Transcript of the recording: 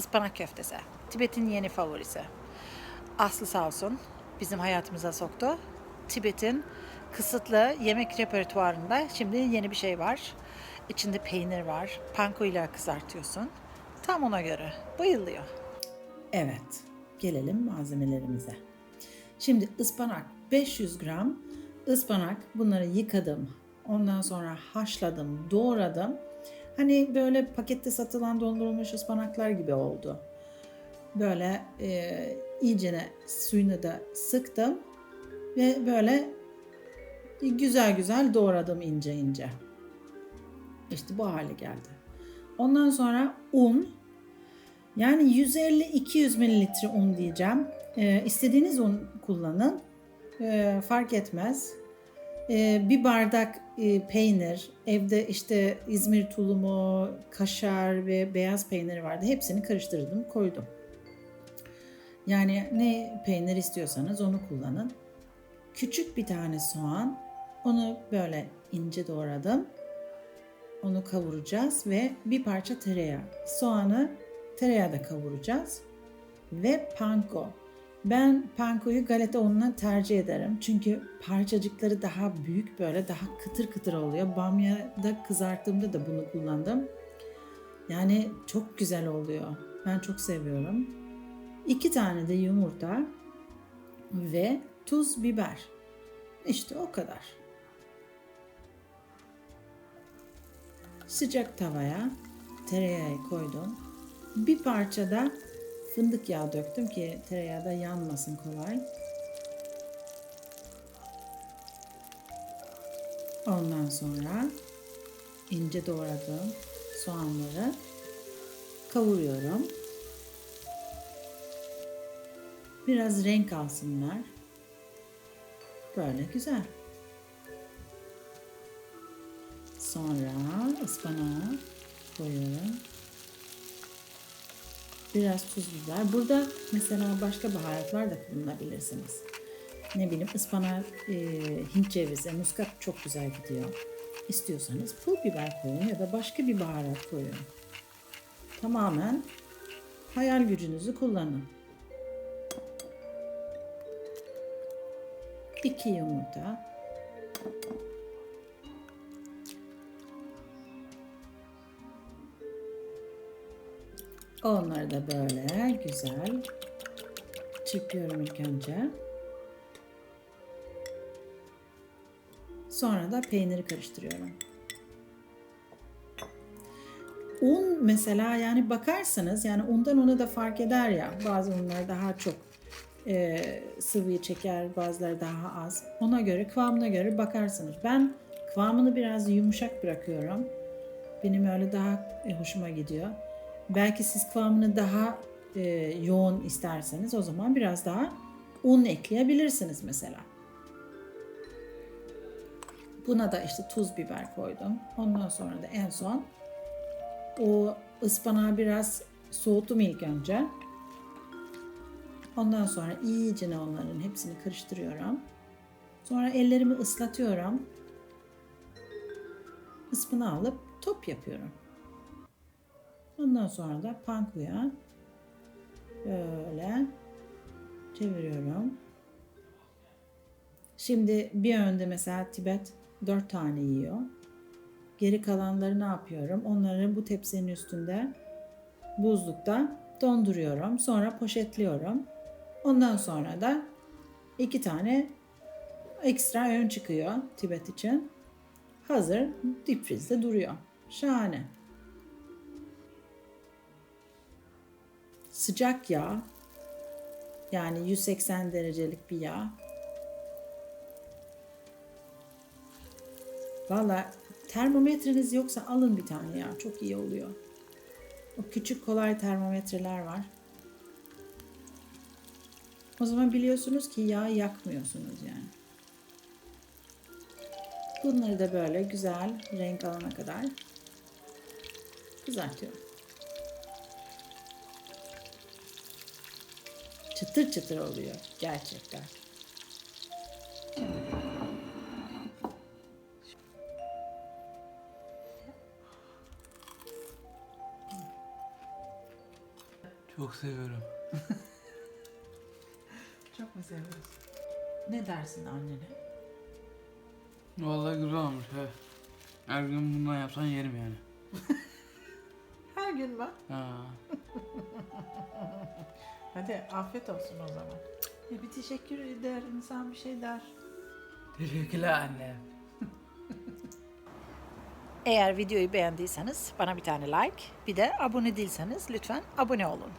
ıspanak köftesi. Tibet'in yeni favorisi. Aslı sağ olsun bizim hayatımıza soktu. Tibet'in kısıtlı yemek repertuarında şimdi yeni bir şey var. İçinde peynir var. Panko ile kızartıyorsun. Tam ona göre. Bayılıyor. Evet. Gelelim malzemelerimize. Şimdi ıspanak 500 gram ıspanak bunları yıkadım. Ondan sonra haşladım, doğradım. Hani böyle pakette satılan dondurulmuş ıspanaklar gibi oldu. Böyle e, iyicene suyunu da sıktım ve böyle güzel güzel doğradım ince ince. İşte bu hale geldi. Ondan sonra un. Yani 150-200 mililitre un diyeceğim. Ee, istediğiniz un kullanın. Ee, fark etmez. Ee, bir bardak e, peynir. Evde işte İzmir tulumu, kaşar ve beyaz peyniri vardı. Hepsini karıştırdım, koydum. Yani ne peynir istiyorsanız onu kullanın. Küçük bir tane soğan. Onu böyle ince doğradım. Onu kavuracağız ve bir parça tereyağı. Soğanı tereyağda kavuracağız. Ve panko. Ben pankoyu galeta ununa tercih ederim. Çünkü parçacıkları daha büyük böyle daha kıtır kıtır oluyor. Bamya'da kızarttığımda da bunu kullandım. Yani çok güzel oluyor. Ben çok seviyorum. İki tane de yumurta ve tuz, biber. İşte o kadar. Sıcak tavaya tereyağı koydum. Bir parça da fındık yağı döktüm ki tereyağı da yanmasın kolay. Ondan sonra ince doğradığım soğanları kavuruyorum. Biraz renk alsınlar. Böyle güzel. Sonra ıspanağı koyuyorum. Biraz tuz biber. Burada mesela başka baharatlar da kullanabilirsiniz. Ne bileyim ıspanak, e, Hint cevizi, muskat çok güzel gidiyor. İstiyorsanız pul biber koyun ya da başka bir baharat koyun. Tamamen hayal gücünüzü kullanın. İki yumurta. Onları da böyle güzel çırpıyorum ilk önce. Sonra da peyniri karıştırıyorum. Un mesela yani bakarsanız yani undan una da fark eder ya bazı unlar daha çok e, sıvıyı çeker bazıları daha az. Ona göre kıvamına göre bakarsınız. Ben kıvamını biraz yumuşak bırakıyorum. Benim öyle daha e, hoşuma gidiyor. Belki siz kıvamını daha e, yoğun isterseniz o zaman biraz daha un ekleyebilirsiniz mesela. Buna da işte tuz biber koydum. Ondan sonra da en son o ıspanağı biraz soğuttum ilk önce. Ondan sonra iyice onların hepsini karıştırıyorum. Sonra ellerimi ıslatıyorum. Ispanağı alıp top yapıyorum. Ondan sonra da pankuya böyle çeviriyorum. Şimdi bir önde mesela Tibet dört tane yiyor. Geri kalanları ne yapıyorum? Onları bu tepsinin üstünde buzlukta donduruyorum. Sonra poşetliyorum. Ondan sonra da iki tane ekstra ön çıkıyor Tibet için. Hazır dipfrizde duruyor. Şahane. Sıcak yağ yani 180 derecelik bir yağ. Valla termometreniz yoksa alın bir tane ya çok iyi oluyor. O küçük kolay termometreler var. O zaman biliyorsunuz ki yağ yakmıyorsunuz yani. Bunları da böyle güzel renk alana kadar kızartıyorum. Çıtır çıtır oluyor gerçekten. Çok seviyorum. Çok mu seviyorsun? Ne dersin annene? Vallahi güzel olmuş he. Her gün bundan yapsan yerim yani. Her gün mü? Ha. Hadi afiyet olsun o zaman. Ya bir teşekkür eder, insan bir şey der. Teşekkürler anne. Eğer videoyu beğendiyseniz bana bir tane like, bir de abone değilseniz lütfen abone olun.